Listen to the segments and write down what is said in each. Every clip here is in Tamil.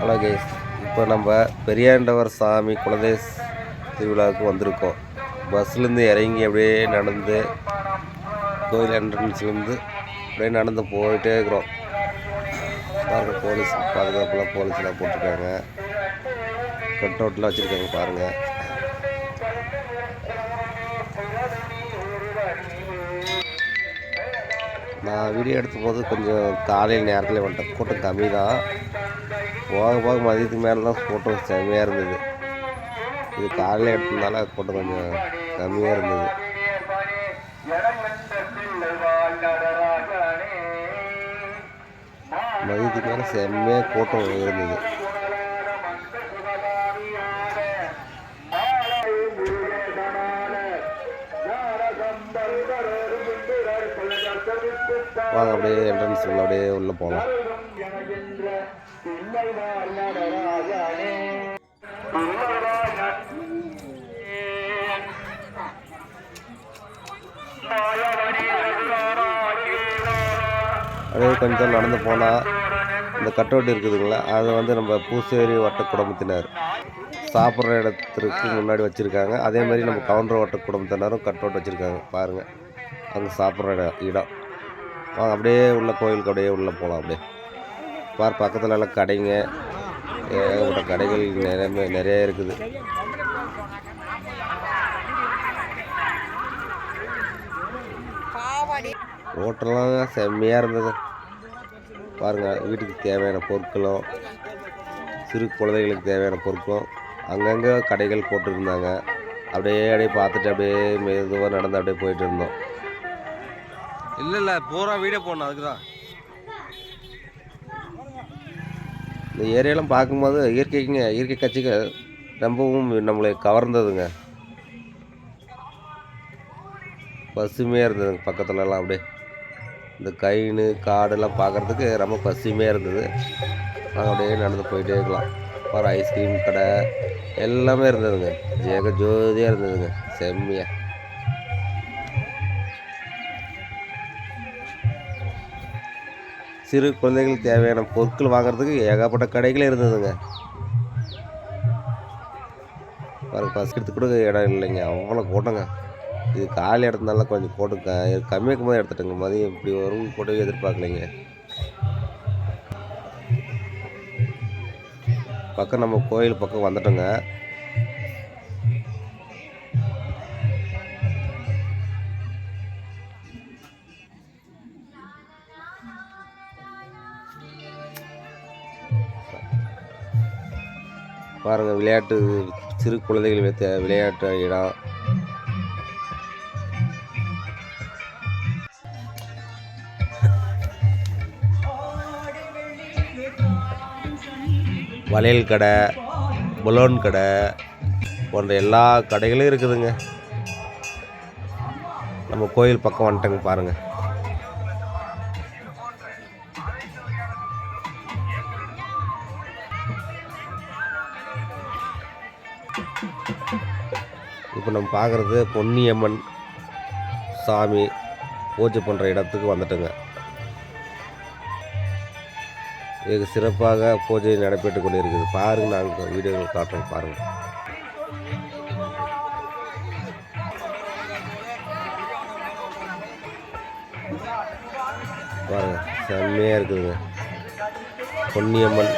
ஹலோ கேஸ் இப்போ நம்ம பெரியாண்டவர் சாமி குலதேஸ் திருவிழாவுக்கு வந்திருக்கோம். பஸ்லேருந்து இறங்கி அப்படியே நடந்து கோயில் என்ட்ரன்ஸ்லேருந்து அப்படியே நடந்து போயிட்டே இருக்கிறோம். பாருங்கள் போலீஸ் பாதுகாப்புலாம் போலீஸ்லாம் போட்டிருக்காங்க. கட் அவுட்லாம் வச்சுருக்காங்க பாருங்கள் நான் வீடியோ எடுத்தபோது கொஞ்சம் காலையில் நேரத்தில் வந்துட்டேன். கூட்டம் கம்மி தான் போக போக மதியத்துக்கு மேலே தான் கூட்டம் செம்மையாக இருந்தது. இது காலையில் எடுத்ததுனால கூட்டம் கொஞ்சம் கம்மியாக இருந்தது. மதியத்துக்கு மேலே செம்மையாக கூட்டம் இருந்தது. வாங்க அப்படியே என்ட்ரன்ஸ் உள்ள அப்படியே உள்ளே போகலாம் அப்படியே கொஞ்சம் நடந்து போனால் இந்த கட்டோட்டு இருக்குதுங்களா அதை வந்து நம்ம பூசேரி வட்ட குடும்பத்தினர் சாப்பிட்ற இடத்திற்கு முன்னாடி வச்சுருக்காங்க. அதே மாதிரி நம்ம கவுண்டர் வட்ட குடும்பத்தினரும் கட்டோட்டு வச்சுருக்காங்க. பாருங்கள் அங்கே சாப்பிட்ற இடம் இடம். வாங்க அப்படியே உள்ள கோயிலுக்கு அப்படியே உள்ளே போகலாம் அப்படியே. பார் பக்கத்தில் எல்லாம் கடைங்க. ஏகப்பட்ட கடைகள் நிறைய நிறைய இருக்குது. ஹோட்டல்லாம் செம்மையாக இருந்தது. பாருங்கள் வீட்டுக்கு தேவையான பொருட்களும் சிறு குழந்தைகளுக்கு தேவையான பொருட்களும் அங்கங்கே கடைகள் போட்டுருந்தாங்க. அப்படியே அப்படியே பார்த்துட்டு அப்படியே மெதுவாக நடந்து அப்படியே போயிட்டு இருந்தோம். இல்லை இல்லை பூரா வீடியோ போடணும் அதுக்கு தான் இந்த ஏரியாலாம் பார்க்கும்போது இயற்கைக்குங்க இயற்கை கட்சிகள் ரொம்பவும் நம்மளை கவர்ந்ததுங்க. பசுமையாக இருந்ததுங்க பக்கத்துலலாம் அப்படியே. இந்த கைனு காடெல்லாம் பார்க்குறதுக்கு ரொம்ப பசுமையாக இருந்தது. நாங்கள் அப்படியே நடந்து போயிட்டே இருக்கலாம். அப்புறம் ஐஸ்கிரீம் கடை எல்லாமே இருந்ததுங்க. ஜேக ஜோதியாக இருந்ததுங்க. செம்மையாக சிறு குழந்தைகளுக்கு தேவையான பொருட்கள் வாங்குறதுக்கு ஏகப்பட்ட கடைகளே இருந்ததுங்க. பாருங்க கூட இடம் இல்லைங்க. அவ்வளோ கூட்டங்க இது காலி இடத்துனால கொஞ்சம் போட்டு க கம்மியாக இருக்கும்போது எடுத்துட்டேங்க. மதியம் இப்படி வரும் கூட்டவே எதிர்பார்க்கலைங்க. பக்கம் நம்ம கோயில் பக்கம் வந்துட்டோங்க. பாருங்கள் விளையாட்டு சிறு குழந்தைகள் விளையாட்டு இடம் வளையல் கடை பலூன் கடை போன்ற எல்லா கடைகளும் இருக்குதுங்க. நம்ம கோயில் பக்கம் வந்துட்டோங்க பாருங்கள் இப்போ நம்ம பார்க்குறது பொன்னியம்மன் சாமி பூஜை பண்ணுற இடத்துக்கு வந்துட்டுங்க. இது சிறப்பாக பூஜை நடைபெற்று கொண்டு இருக்குது பாருங்க நாங்கள் வீடியோவில் காட்டுறோம் பாருங்கள் பாருங்க. செம்மையாக இருக்குதுங்க. பொன்னியம்மன்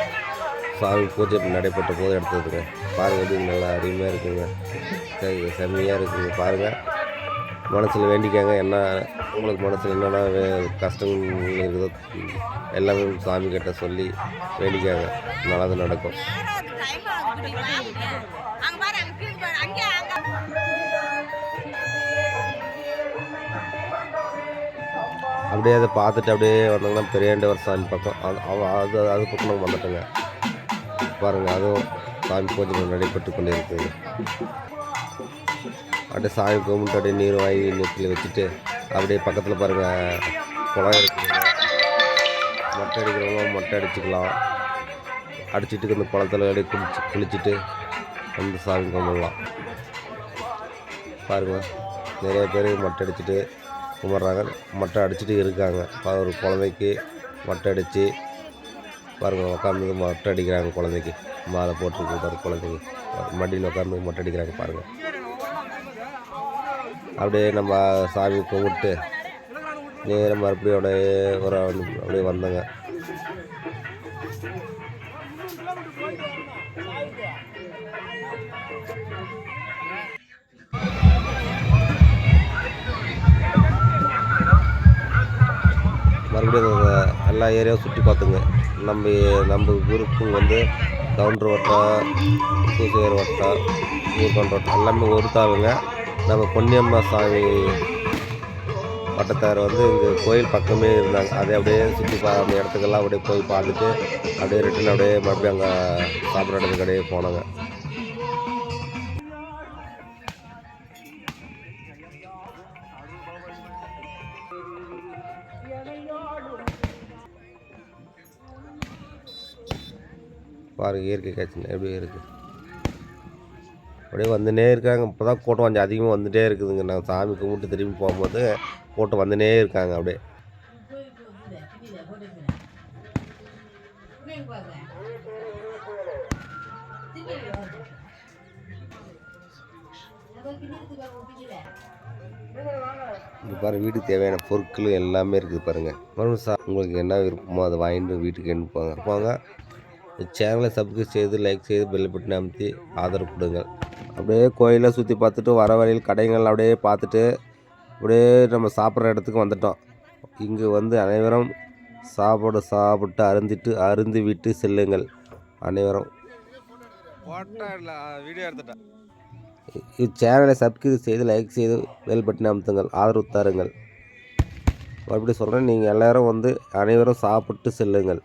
சாமி பூஜை நடைபெற்ற போது எடுத்ததுங்க. பாருங்கள் எப்படி நல்லா அருமையாக இருக்குங்க. சரி செம்மையாக இருக்குங்க பாருங்கள் மனசில் வேண்டிக்காங்க என்ன உங்களுக்கு மனசில் என்னென்ன கஷ்டங்கள் இருக்குதோ எல்லாமே சாமி கிட்ட சொல்லி வேண்டிக்காங்க. நல்லது நடக்கும். அப்படியே அதை பார்த்துட்டு அப்படியே வந்தாங்கன்னா பெரியாண்டவர் சாமி பக்கம். அது அவ- அது அது பக்கம் நம்ம வந்துட்டோங்க. பாருங்கள் அதுவும் சாமி பூஜை நடைபெற்று கொண்டு அப்படியே சாமி கும்பிட்டு அப்படியே நீர் வாங்கி நெத்தியில் வச்சுட்டு அப்படியே பக்கத்தில் பாருங்கள் குளம் இருக்குது மொட்டை அடிக்கிறவங்க மொட்டை அடிச்சுக்கலாம். அடிச்சுட்டு இந்த குளத்துல அப்படியே குளிச்சு குளிச்சுட்டு வந்து சாமி கும்பிடலாம். பாருங்கள் நிறைய பேர் மொட்டை அடிச்சுட்டு கும்பிட்றாங்க. மொட்டை அடிச்சுட்டு இருக்காங்க. ஒரு குழந்தைக்கு மொட்டை அடித்து பாருங்கள் உட்காந்து மொட்டை அடிக்கிறாங்க குழந்தைக்கு. மாலை போட்டுருக்கு பாரு குழந்தைக்கு. மடியில் உட்காந்து மொட்டை அடிக்கிறாங்க பாருங்கள் அப்படியே நம்ம சாமி கும்பிட்டு நேரம் மறுபடியும் அப்படியே ஒரு அப்படியே வந்தோங்க. மறுபடியும் எல்லா ஏரியாவும் சுற்றி பார்த்துங்க. நம்ம நம்ம குரூப்பு வந்து கவுண்டர் வட்டம் பூசையர் வட்டம் ஊர்கவுண்டர் வட்டம் எல்லாமே ஒருத்தாளுங்க நம்ம பொன்னியம்மா சாமி வட்டத்தார் வந்து இங்கே கோயில் பக்கமே இருந்தாங்க. அதை அப்படியே சுற்றி பா அந்த இடத்துக்கெல்லாம் அப்படியே போய் பார்த்துட்டு அப்படியே ரிட்டன் அப்படியே மறுபடியும் அங்கே சாப்பிட்ற இடத்துக்கு அப்படியே போனாங்க. பாருங்கள் இயற்கை காட்சி எப்படி இருக்குது அப்படியே வந்துனே இருக்காங்க. இப்போ தான் கூட்டம் கொஞ்சம் அதிகமாக வந்துகிட்டே இருக்குதுங்க. நான் சாமி கும்பிட்டு திரும்பி போகும்போது கூட்டம் வந்துனே இருக்காங்க அப்படியே. இங்கே பாருங்க வீட்டுக்கு தேவையான பொருட்கள் எல்லாமே இருக்குது பாருங்கள் மறுபடியும் சா உங்களுக்கு என்ன விருப்பமோ அதை வாங்கிட்டு வீட்டுக்கு எடுத்து போங்க. போங்க. சேனலை சப்ஸ்கிரைப் செய்து லைக் செய்து பெல் பட்டன் அமுத்தி ஆதரவு கொடுங்க. அப்படியே கோயிலை சுற்றி பார்த்துட்டு வர வழியில் கடைகள் அப்படியே பார்த்துட்டு அப்படியே நம்ம சாப்பிட்ற இடத்துக்கு வந்துட்டோம். இங்கே வந்து அனைவரும் சாப்பாடு சாப்பிட்டு அருந்திட்டு அருந்து விட்டு செல்லுங்கள். அனைவரும். வீடியோ எடுத்துட்டேன் இச்சேனலை சப்ஸ்கிரைப் செய்து லைக் செய்து பெல் பட்டன் அமுத்துங்கள். ஆதரவு தாருங்கள். மறுபடியும் சொல்கிறேன் நீங்கள் எல்லோரும் வந்து அனைவரும் சாப்பிட்டு செல்லுங்கள்.